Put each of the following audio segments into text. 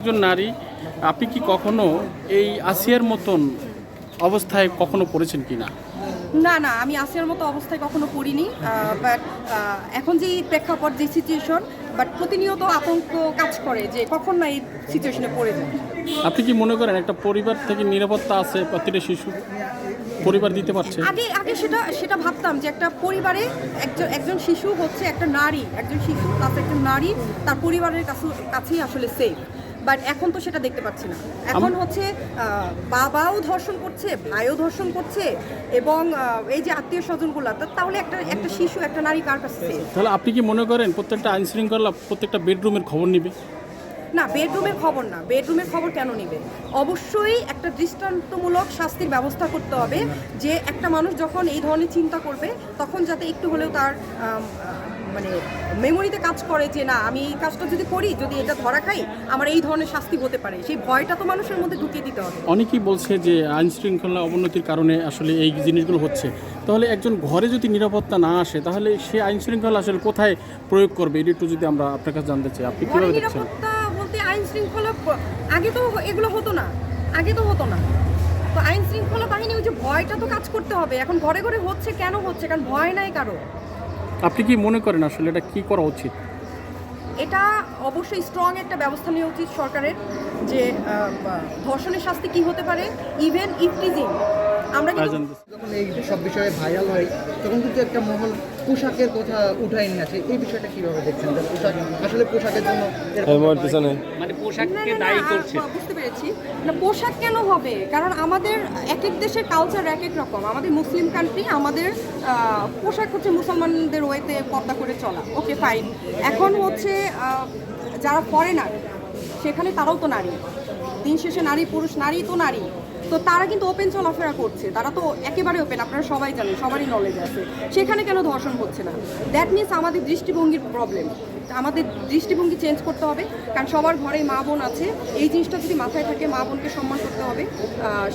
একজন নারী আপনি কি কখনো এই আসিয়ার মতন অবস্থায় কখনো পড়েছেন কিনা? না না না আমি আসিয়ার মতো অবস্থায় কখনো পড়িনি বাট এখন যে প্রেক্ষাপট যে সিচুয়েশন বাট প্রতিনিয়ত আতঙ্ক কাজ করে যে কখন না এই সিচুয়েশনে পড়ে যায়। আপনি কি মনে করেন একটা পরিবার থেকে নিরাপত্তা আছে প্রতিটা শিশু? পরিবার দিতে পারছে? আগে আগে সেটা সেটা ভাবতাম যে একটা পরিবারে একজন একজন শিশু হচ্ছে একটা নারী একজন শিশু তার একটা নারী তার পরিবারের কাছে কাছেই আসলে সেফ বাট এখন তো সেটা দেখতে পাচ্ছি না। এখন হচ্ছে বাবাও ধর্ষণ করছে ভাইও ধর্ষণ করছে এবং এই যে আত্মীয় স্বজনগুলো তাহলে একটা একটা শিশু একটা নারী কার কাছে? তাহলে আপনি কি মনে করেন প্রত্যেকটা আইন শৃঙ্খলা প্রত্যেকটা বেডরুমের খবর নিবে? না বেডরুমের খবর না। বেডরুমের খবর কেন নিবে? অবশ্যই একটা দৃষ্টান্তমূলক শাস্তির ব্যবস্থা করতে হবে যে একটা মানুষ যখন এই ধরনের চিন্তা করবে তখন যাতে একটু হলেও তার মানে মেমোরিতে কাজ করে যে না আমি এই কাজটা যদি করি যদি এটা ধরা খাই আমার এই ধরনের শাস্তি হতে পারে। সেই ভয়টা তো মানুষের মধ্যে ঢুকিয়ে দিতে হবে। অনেকেই বলছে যে আইন শৃঙ্খলা অবনতির কারণে আসলে এই জিনিসগুলো হচ্ছে। তাহলে একজন ঘরে যদি নিরাপত্তা না আসে তাহলে সে আইন শৃঙ্খলা আসলে কোথায় প্রয়োগ করবে? এটা একটু যদি আমরা আপনার কাছে জানতে চাই আপনি কীভাবে দেখছেন? বলতে আইন শৃঙ্খলা আগে তো এগুলো হতো না। আগে তো হতো না। তো আইন শৃঙ্খলা বাহিনী ওই যে ভয়টা তো কাজ করতে হবে। এখন ঘরে ঘরে হচ্ছে কেন হচ্ছে? কারণ ভয় নাই কারও। আপনি কি মনে করেন আসলে এটা কি করা উচিত? এটা অবশ্যই স্ট্রং একটা ব্যবস্থা নেওয়া উচিত সরকারের যে ধর্ষণের শাস্তি কি হতে পারে ইভেন ইফটিজিং আমরা যখন এই সব বিষয়ে ভাইরাল হয় তখন কিন্তু একটা মহল পোশাকের কথা উঠাই নিয়ে এই বিষয়টা কীভাবে দেখছেন? যে পোশাক আসলে পোশাকের জন্য মানে না, না, না, আ, বুঝতে পেরেছি। না পোশাক কেন হবে? কারণ আমাদের এক এক দেশের কালচার এক এক রকম। আমাদের মুসলিম কান্ট্রি আমাদের পোশাক হচ্ছে মুসলমানদের ওয়েতে পর্দা করে চলা। ওকে ফাইন এখন হচ্ছে আহ, যারা ফরেনার সেখানে তারাও তো নারী। দিন শেষে নারী পুরুষ নারী তো নারী। তো তারা কিন্তু ওপেন চলাফেরা করছে। তারা তো একেবারে ওপেন আপনারা সবাই জানেন, সবারই নলেজ আছে। সেখানে কেন ধর্ষণ হচ্ছে না? দ্যাট মিনস আমাদের দৃষ্টিভঙ্গির প্রবলেম আমাদের দৃষ্টিভঙ্গি চেঞ্জ করতে হবে, কারণ সবার ঘরে মা বোন আছে। এই জিনিসটা যদি মাথায় থাকে, মা বোনকে সম্মান করতে হবে।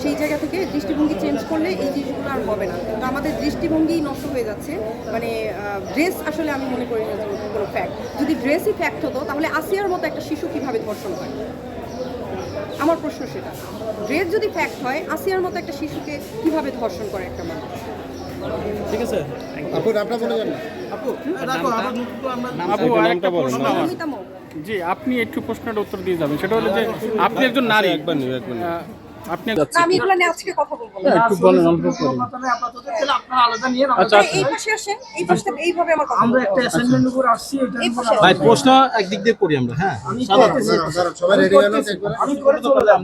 সেই জায়গা থেকে দৃষ্টিভঙ্গি চেঞ্জ করলে এই জিনিসগুলো আর হবে না। তো আমাদের দৃষ্টিভঙ্গি নষ্ট হয়ে যাচ্ছে। মানে ড্রেস আসলে আমি মনে করি না কোনো ফ্যাক্ট যদি ড্রেসই ফ্যাক্ট হতো, তাহলে আসিয়ার মতো একটা শিশু কীভাবে ধর্ষণ হয়? আমার প্রশ্ন সেটা ড্রেস যদি ফ্যাক্ট হয় আসিয়ার মতো একটা শিশুকে কীভাবে ধর্ষণ করে একটা মানুষ? আপু আপনার বলে যান না। আপু আরেকটা প্রশ্ন মৌ। জি আপনি একটু প্রশ্নের উত্তর দিয়ে যাবেন। সেটা হলো যে আপনি একজন নারী। আহ, আপনি আমি এগুলো নিয়ে আজকে কথা বলব না। একটু বলেন অল্প করে আচ্ছা এই পাশে আসেন এই পাশে এইভাবে আমার কথা আমরা একটা অ্যাসাইনমেন্ট উপর আসছি এটা ভাই প্রশ্ন একদিক দিয়ে করি আমরা হ্যাঁ। আমি সবাই রেডি হয়ে আমি করে চলে যাব